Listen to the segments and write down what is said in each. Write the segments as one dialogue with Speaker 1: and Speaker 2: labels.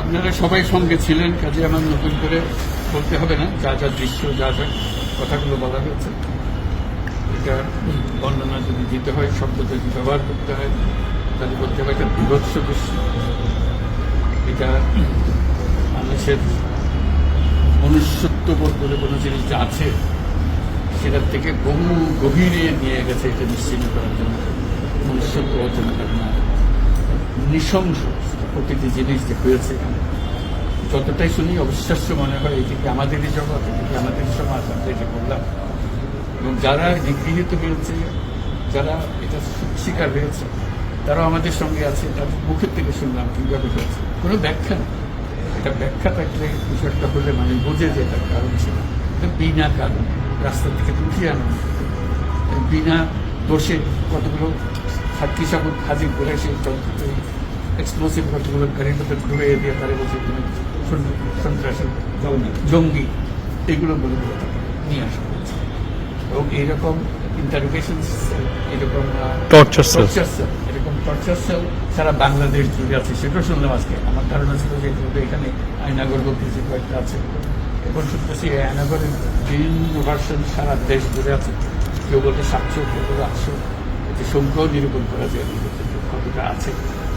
Speaker 1: আপনারা সবাই সঙ্গে ছিলেন, কাজে আমার নতুন করে বলতে হবে না, যা যা দৃশ্য, যা যা কথাগুলো বলা হয়েছে। এটা বর্ণনা যদি দিতে হয়, শব্দ যদি ব্যবহার করতে হয়, তাহলে বলতে হবে একটা বিভৎস দৃশ্য। এটা মানুষের মনুষ্যত্ববোধ বলে কোনো জিনিস যা আছে, সেটার থেকে বহু গভীরে নিয়ে গেছে এটা নিশ্চিন্ন করার জন্য মনুষ্যত্ব অর্জন করে না নৃশংস প্রতিটি জিনিস যে হয়েছে। যতটাই শুনি, অবিশ্বাস্য মনে হয় এটি কি আমাদেরই জগৎ এটি কি সমাজ, আমরা এটা করলাম এবং যারা নিগৃহীত হয়েছে, যারা এটা শিকার হয়েছে, তারাও আমাদের সঙ্গে আছে, তাদের মুখের থেকে শুনলাম কীভাবে হয়েছে। কোনো ব্যাখ্যা এটা ব্যাখ্যা থাকলে বিষয়টা হলে মানে বোঝে যে এটার কারণ ছিল। এটা বিনা কারণ, রাস্তা থেকে উঠিয়ে আনা বিনা দোষে কতগুলো সাক্ষী সাবুত হাজির করে সেই এক্সপ্লোসিভ কতগুলো গাড়ির মধ্যে ঘুরে দিয়ে তারা বলছে তুমি সন- সন্ত্রাসী জঙ্গি। এগুলো বলে তাকে নিয়ে আসা হয়েছে। এবং এইরকম ইন্টারোগেশন এরকম এরকম টর্চার সেল সারা বাংলাদেশ জুড়ে আছে। সেটাও শুনলাম আজকে। আমার ধারণা ছিল যে এখানে আয়নাগর বলতে কয়েকটা আছে। এখন শুনতেছি এই আয়নাগরের বিভিন্ন ভার্সন সারা দেশ জুড়ে আছে। কেউ বলতে সাতশো কেউ বলে আটশো। এতে সংখ্যাও নিরূপণ করা যায়। কতটা আছে।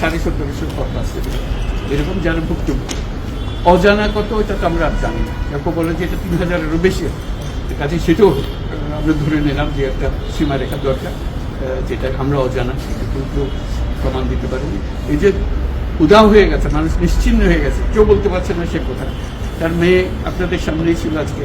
Speaker 1: সাড়ে সতেরোশো এরকম যারা ভুক্তভোগী অজানা কত ওইটা তো আমরা জানি না। কেউ যে এটা তিন হাজারেরও বেশি কাজে সেটাও আমরা ধরে নিলাম যে একটা সীমারেখা দরকার যেটা আমরা অজানা, সেটা কিন্তু প্রমাণ দিতে পারিনি। এই যে উদাও হয়ে গেছে, মানুষ নিশ্চিন্ন হয়ে গেছে, কেউ বলতে পারছে না সে কোথায় তার মেয়ে আপনাদের সামনেই ছিল আজকে।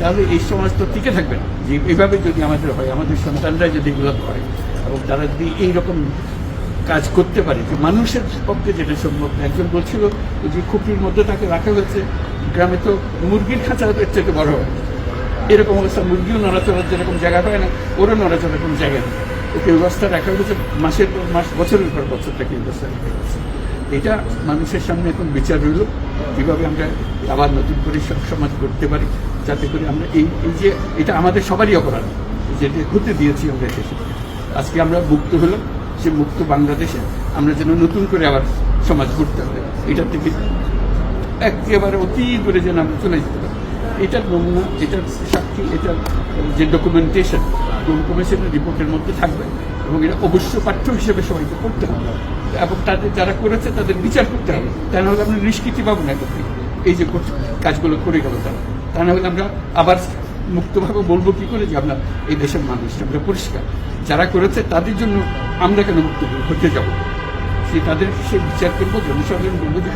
Speaker 1: তাহলে এই সমাজ তো টিকে থাকবে না। যে এভাবে যদি আমাদের হয়, আমাদের সন্তানরা যদি এগুলো করে, এবং তারা যদি এইরকম কাজ করতে পারে, যে মানুষের পক্ষে যেটা সম্ভব। একজন বলছিল যে খুপড়ির মধ্যে তাকে রাখা হয়েছে, গ্রামে তো মুরগির খাঁচা এর থেকে বড় হয়। এরকম অবস্থা, মুরগিও নড়াচড়ার যেরকম জায়গা পায় না, ওরও নড়াচড়ার কোনো জায়গা নেই। ওকে ব্যবস্থা রাখা হয়েছে মাসের পর মাস, বছরের পর বছর তাকে ব্যবস্থা রাখা হয়েছে এটা মানুষের সামনে এখন বিচার রইল। কীভাবে আমরা আবার নতুন করে সব সমাজ করতে পারি। যাতে করে আমরা এই এই যে এটা আমাদের সবারই অপরাধ যেটা হতে দিয়েছি আমরা দেশে। আজকে আমরা মুক্ত হলাম, সে মুক্ত বাংলাদেশে আমরা যেন নতুন করে আবার সমাজ গড়তে হবে। এটার থেকে একেবারে অতি দূরে যেন আমরা চলে যেতে পারি। এটার নমুনা, এটার সাক্ষী, এটার যে ডকুমেন্টেশন কমিশনের রিপোর্টের মধ্যে থাকবে এবং এটা অবশ্য পাঠ্য হিসেবে সবাইকে করতে হবে। এবং তাদের যারা করেছে, তাদের বিচার করতে হবে। তা নাহলে আমরা নিষ্কৃতি পাবো না এই যে কাজগুলো করে গেল তারা। তা না হলে আমরা আবার মুক্তভাবে বলব কি করে যে আমরা এই দেশের মানুষ আমরা পরিষ্কার। যারা করেছে তাদের জন্য আমরা কেন মুক্ত হতে যাব? সে তাদের সে বিচার করব, জনসাধারণ বলব যে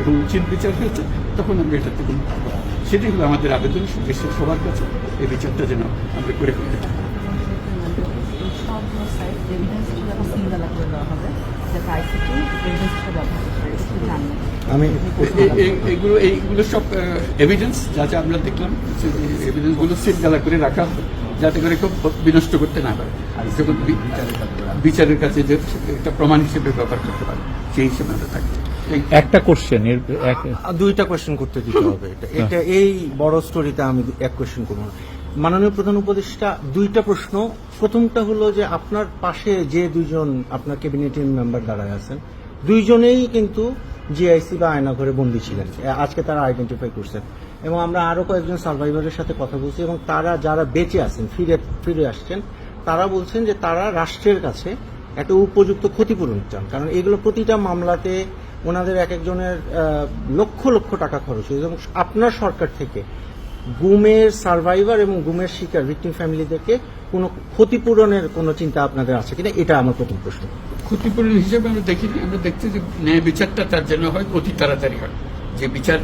Speaker 1: এবং উচিত বিচার হয়েছে, তখন আমরা এটা থেকে মুক্ত সেটাই হলো আমাদের আবেদন দেশের সবার কাছে। এই বিচারটা যেন আমরা করে করতে পারি।
Speaker 2: আইসিটি ব্যবহার করতে পারে
Speaker 3: আমি
Speaker 1: এ- এ- এইগুলো এইগুলো সব এভিডেন্স যা যা আমরা দেখলাম এভিডেন্সগুলো সিল গালা করে রাখা যাতে করে কেউ বিনষ্ট করতে না পারে। যখন বিচারের কাছে যে একটা প্রমাণ হিসেবে ব্যবহার করতে পারে সেই হিসেবে আমরা থাকি।
Speaker 4: একটা কোশ্চেন এর এক
Speaker 3: আ, দুইটা কোশ্চেন করতে দিতে হবে এটা। এটা এই বড় স্টোরিতে আমি এক কোশ্চেন করব না। মাননীয় প্রধান উপদেষ্টা, দুইটা প্রশ্ন। প্রথমটা হলো যে আপনার পাশে যে দুইজন আপনার ক্যাবিনেটের মেম্বার দাঁড়ায় আছেন, দুইজনেই কিন্তু জিআইসি বা আয়নাঘরে বন্দী ছিলেন। আজকে তারা আইডেন্টিফাই করছেন। এবং আমরা আরও কয়েকজন সার্ভাইভারের সাথে কথা বলছি এবং তারা যারা বেঁচে আছেন, ফিরে ফিরে আসছেন, তারা বলছেন যে তারা রাষ্ট্রের কাছে একটা উপযুক্ত ক্ষতিপূরণ চান। কারণ এগুলো প্রতিটা মামলাতে ওনাদের এক একজনের লক্ষ লক্ষ টাকা খরচ হয়েছে। এবং আপনার সরকার থেকে গুমের সার্ভাইভার এবং গুমের শিকার ভিকটিম ফ্যামিলিদেরকে কোনো ক্ষতিপূরণের কোনো চিন্তা আপনাদের আছে কিনা? এটা আমার প্রথম প্রশ্ন।
Speaker 1: ক্ষতিপূরণ হিসেবে আমরা দেখিনি আমরা দেখছি যে ন্যায় বিচারটা তার জন্য হয় অতি তাড়াতাড়ি হয়। যে বিচার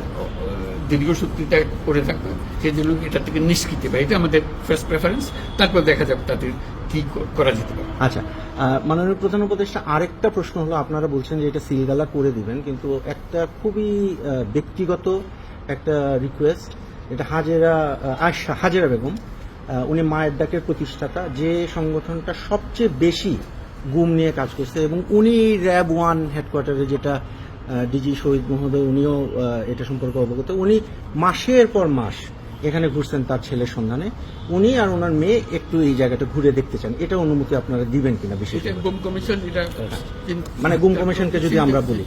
Speaker 1: দীর্ঘসূত্রিতা করে থাকবে সেই জন্য এটা থেকে নিষ্কৃতি পায়? এটা আমাদের ফার্স্ট প্রেফারেন্স তারপর দেখা যাবে তাদের কি করা যেতে পারে।
Speaker 3: আচ্ছা মাননীয় প্রধান উপদেষ্টা আরেকটা প্রশ্ন হলো আপনারা বলছেন যে এটা সিলগালা করে দিবেন কিন্তু একটা খুবই ব্যক্তিগত একটা রিকোয়েস্ট এটা হাজেরা আয়সা হাজেরা বেগম উনি মায়ের ডাকের প্রতিষ্ঠাতা, যে সংগঠনটা সবচেয়ে বেশি গুম নিয়ে কাজ করছে এবং উনি র্যাব ওয়ান হেডকোয়ার্টারে যেটা ডিজি শহীদ মহোদয়, উনিও এটা সম্পর্কে অবগত, উনি মাসের পর মাস এখানে ঘুরছেন তার ছেলের সন্ধানে উনি আর ওনার মেয়ে একটু এই জায়গাটা ঘুরে দেখতে চান এটা অনুমতি আপনারা দিবেন কিনা বিশেষ
Speaker 1: গুম কমিশন এটা
Speaker 3: মানে গুম কমিশনকে যদি আমরা বলি।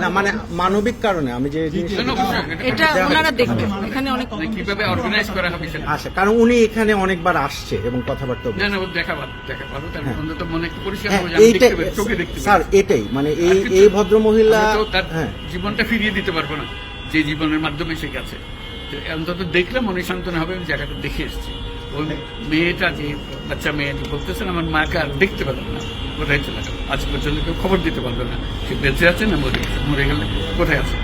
Speaker 3: না মানে মানবিক কারণে আমি যে জিনিসটা
Speaker 2: এটা ওনারা দেখবেন এখানে অনেক
Speaker 1: মানে কীভাবে অর্গানাইজ করা হবে সেটা
Speaker 3: আচ্ছা কারণ উনি এখানে অনেকবার আসছে এবং কথাবার্তা হ্যাঁ।
Speaker 1: মনে
Speaker 3: হ্যাঁ এইটাই। স্যার এটাই মানে এই এই ভদ্র মহিলা
Speaker 1: তার
Speaker 3: হ্যাঁ।
Speaker 1: জীবনটা ফিরিয়ে দিতে পারব না। যে জীবনের মাধ্যমে সে গেছে। অন্তত দেখলে মনে সান্ত্বনা হবে আমি জায়গাটা দেখে এসেছি। ওই মেয়েটা যে বাচ্চা মেয়ে বলতেছেন আমার মাকে আর দেখতে পেলাম না। কোথায় চলে গেল? আজ পর্যন্ত কেউ খবর দিতে পারল না। সে বেঁচে আছে না মরে গেছে? মরে গেলে কোথায় আছে?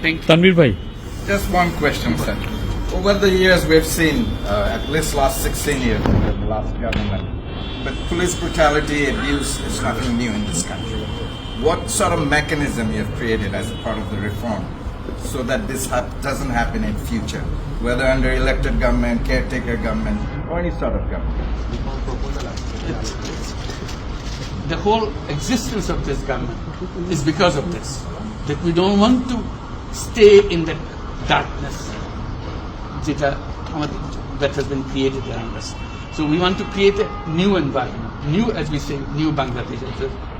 Speaker 1: থ্যাংক ইউ
Speaker 4: তানভীর ভাই।
Speaker 5: Just one question, sir. Over the years, we've seen, uh, at least last 16 years, the last government, but police brutality, abuse is nothing new in this country. what sort of mechanism you've created as a part of the reform so that this ha doesn't happen in future, whether under elected government, caretaker government, or any sort of government?
Speaker 1: The whole existence of this government is because of this, that we don't want to stay in the darkness that uh, has been created around us. So we want to create a new environment, new, as we say, new Bangladesh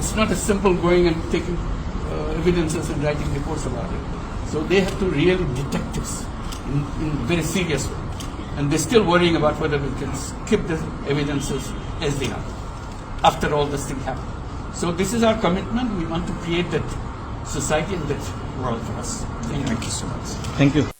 Speaker 1: it's not as simple going and taking uh, evidences and writing reports about it. So they have to really detect this in, in very serious way. And they're still worrying about whether we can keep the evidences as they are after all this thing happened. So this is our commitment. We want to create that society and that world for us. Thank,
Speaker 5: Thank you. you so much.
Speaker 3: Thank you.